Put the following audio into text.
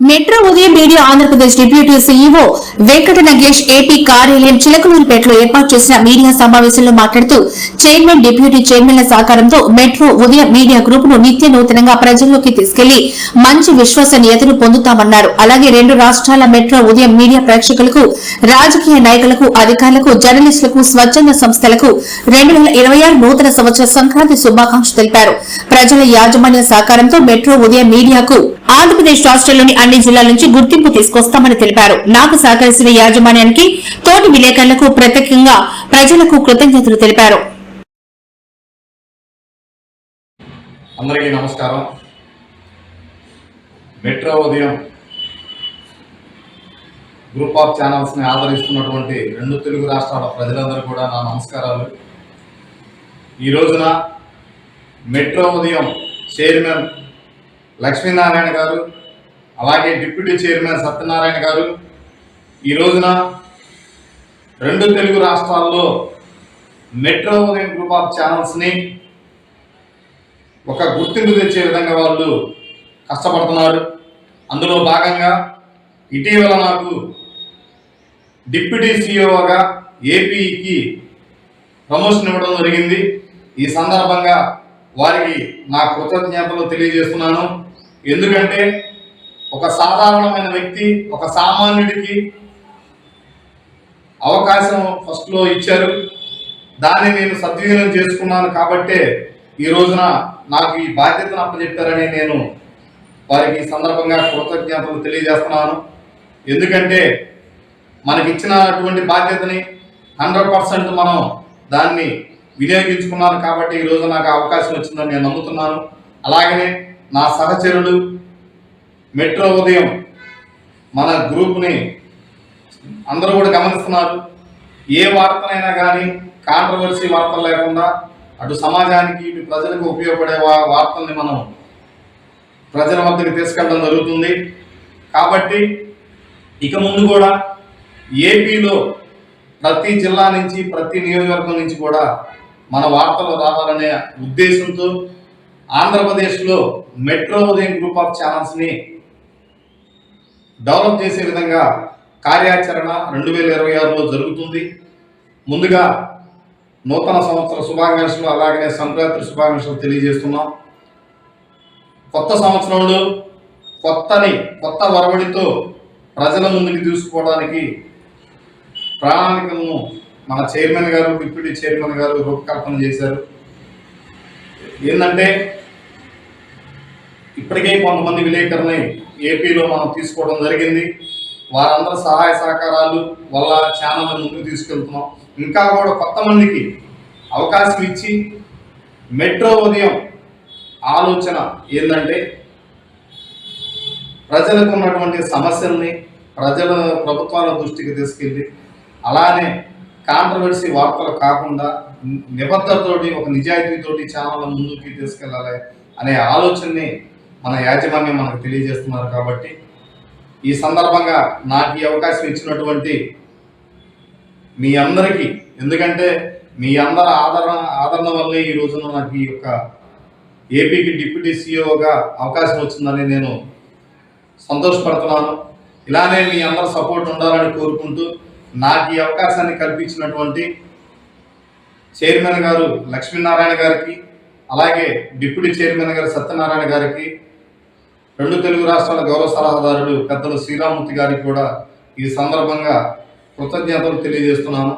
Metro ఉదయం media Andhra Pradesh deputy CEO Venkata Nagesh AP కార్యాలయం చిలకలూరుపేటలో ఏర్పాటు చేసిన మీడియా సమావేశంలో మాట్లాడుతూ చైర్మన్ డిప్యూటీ చైర్మన్ల సహకారంతో మెట్రో ఉదయం మీడియా గ్రూప్ను నిత్య నూతనంగా ప్రజల్లోకి తీసుకెళ్ళి మంచి విశ్వసనీయతను పొందుతామన్నారు. అలాగే రెండు రాష్ట్రాల మెట్రో ఉదయం మీడియా ప్రేక్షకులకు రాజకీయ నాయకులకు అధికారులకు జర్నలిస్టులకు స్వచ్ఛంద సంస్థలకు రెండు వేల ఇరవై ఆరు నూతన సంవత్సర సంక్రాంతి శుభాకాంక్షలు తెలిపారు. ప్రజల యాజమాన్య సహకారంతో మెట్రో ఉదయం మీడియాకు ఆంధ్రప్రదేశ్ రాష్ట్రంలోని అన్ని జిల్లాల నుంచి గుర్తింపు తీసుకొస్తామని తెలిపారు. నాకు సహకరిస్తున్న యాజమాన్యానికి తోటి విలేకరులకు ప్రత్యేకంగా ప్రజలకు కృతజ్ఞతలు తెలిపారు. అందరికీ నమస్కారం. మెట్రో ఉదయం గ్రూప్ ఆఫ్ ఛానల్స్ని ఆదరిస్తున్నటువంటి రెండు తెలుగు రాష్ట్రాల ప్రజలందరూ కూడా నా నమస్కారాలు. ఈ రోజున మెట్రో ఉదయం చైర్మన్ లక్ష్మీనారాయణ గారు అలాగే డిప్యూటీ చైర్మన్ సత్యనారాయణ గారు ఈ రోజున రెండు తెలుగు రాష్ట్రాల్లో మెట్రో ఉదయం గ్రూప్ ఆఫ్ ఛానల్స్ని ఒక గుర్తింపు తెచ్చే విధంగా వాళ్ళు కష్టపడుతున్నారు. అందులో భాగంగా ఇటీవల నాకు డిప్యూటీ సిఇఓగా ఏపీకి ప్రమోషన్ ఇవ్వడం జరిగింది. ఈ సందర్భంగా వారికి నా కృతజ్ఞతలు తెలియజేస్తున్నాను. ఎందుకంటే ఒక సాధారణమైన వ్యక్తి ఒక సామాన్యుడికి అవకాశం ఫస్ట్లో ఇచ్చారు. దాన్ని నేను సద్వినియోగం చేసుకున్నాను కాబట్టే ఈ రోజున నాకు ఈ బాధ్యతను అప్పచెప్పారని నేను వారికి సందర్భంగా కృతజ్ఞతలు తెలియజేస్తున్నాను. ఎందుకంటే మనకి ఇచ్చినటువంటి బాధ్యతని హండ్రెడ్ పర్సెంట్ మనం దాన్ని వినియోగించుకున్నాను కాబట్టి ఈ రోజు నాకు అవకాశం వచ్చిందని నేను నమ్ముతున్నాను. అలాగనే నా సహచరులు మెట్రో ఉదయం మన గ్రూప్ని అందరూ కూడా గమనిస్తున్నారు. ఏ వార్తనైనా కానీ కాంట్రవర్సీ వార్తలు లేకుండా అటు సమాజానికి ఇటు ప్రజలకు ఉపయోగపడే వా- వార్తల్ని మనం ప్రజల వద్దకు తీసుకెళ్ళడం జరుగుతుంది. కాబట్టి ఇక ముందు కూడా ఏపీలో ప్రతి జిల్లా నుంచి ప్రతి నియోజకవర్గం నుంచి కూడా మన వార్తలు రావాలనే ఉద్దేశంతో ఆంధ్రప్రదేశ్లో మెట్రో ఉదయం గ్రూప్ ఆఫ్ ఛానల్స్ని డెవలప్ చేసే విధంగా కార్యాచరణ రెండు వేల ఇరవై ఆరులో జరుగుతుంది. ముందుగా నూతన సంవత్సర శుభాకాంక్షలు అలాగనే సంక్రాంతి శుభాకాంక్షలు తెలియజేస్తున్నాం. కొత్త సంవత్సరంలో కొత్తని కొత్త వరవడితో ప్రజల ముందుకు తీసుకోవడానికి ప్రణాళికలను మన చైర్మన్ గారు డిప్యూటీ చైర్మన్ గారు రూపకల్పన చేశారు. ఏంటంటే ఇప్పటికే కొంతమంది విలేకరుని ఏపీలో మనం తీసుకోవడం జరిగింది. వారందరి సహాయ సహకారాలు వల్ల ఛానల్ ముందుకు తీసుకెళ్తున్నాం. ఇంకా కూడా కొత్త మందికి అవకాశం ఇచ్చి మెట్రో ఉదయం ఆలోచన ఏంటంటే ప్రజలకు ఉన్నటువంటి సమస్యల్ని ప్రజల ప్రభుత్వాల దృష్టికి తీసుకెళ్ళి అలానే కాంట్రవర్సీ వార్తలు కాకుండా నిబద్ధతతోటి ఒక నిజాయితీతోటి ఛానల్ ముందుకి తీసుకెళ్ళాలి అనే ఆలోచనని మన యాజమాన్యం మనకు తెలియజేస్తున్నారు కాబట్టి ఈ సందర్భంగా నాకు ఈ అవకాశం ఇచ్చినటువంటి మీ అందరికీ ఎందుకంటే మీ అందరి ఆదరణ ఆదరణ వల్లే ఈ రోజున నాకు ఈ యొక్క ఏపీకి డిప్యూటీ సీఈఓగా అవకాశం వచ్చిందని నేను సంతోషపడుతున్నాను. ఇలానే మీ అందరి సపోర్ట్ ఉండాలని కోరుకుంటూ నాకు ఈ అవకాశాన్ని కల్పించినటువంటి చైర్మన్ గారు లక్ష్మీనారాయణ గారికి అలాగే డిప్యూటీ చైర్మన్ గారు సత్యనారాయణ గారికి రెండు తెలుగు రాష్ట్రాల గౌరవ సలహాదారుడు పెద్దలు శ్రీరామూర్తి గారికి కూడా ఈ సందర్భంగా కృతజ్ఞతలు తెలియజేస్తున్నాను